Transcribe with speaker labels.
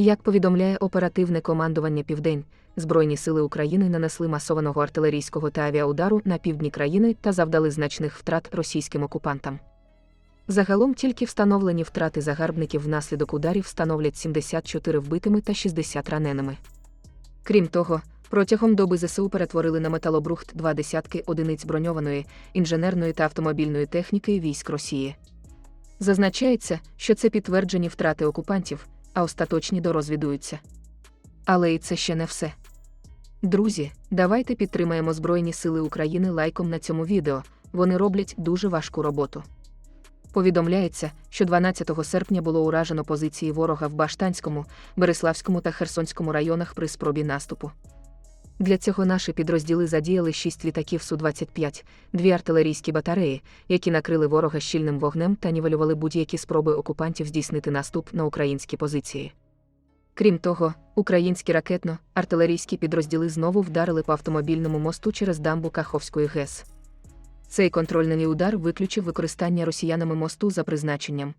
Speaker 1: Як повідомляє оперативне командування Південь, Збройні сили України нанесли масованого артилерійського та авіаудару на півдні країни та завдали значних втрат російським окупантам. Загалом тільки встановлені втрати загарбників внаслідок ударів становлять 74 вбитими та 60 раненими. Крім того, протягом доби ЗСУ перетворили на металобрухт два десятки одиниць броньованої, інженерної та автомобільної техніки військ Росії. Зазначається, що це підтверджені втрати окупантів, а остаточні дорозвідуються. Але і це ще не все. Друзі, давайте підтримаємо Збройні Сили України лайком на цьому відео, вони роблять дуже важку роботу. Повідомляється, що 12 серпня було уражено позиції ворога в Баштанському, Береславському та Херсонському районах при спробі наступу. Для цього наші підрозділи задіяли 6 літаків Су-25, дві артилерійські батареї, які накрили ворога щільним вогнем та нівелювали будь-які спроби окупантів здійснити наступ на українські позиції. Крім того, українські ракетно-артилерійські підрозділи знову вдарили по автомобільному мосту через дамбу Каховської ГЕС. Цей контрольний удар виключив використання росіянами мосту за призначенням,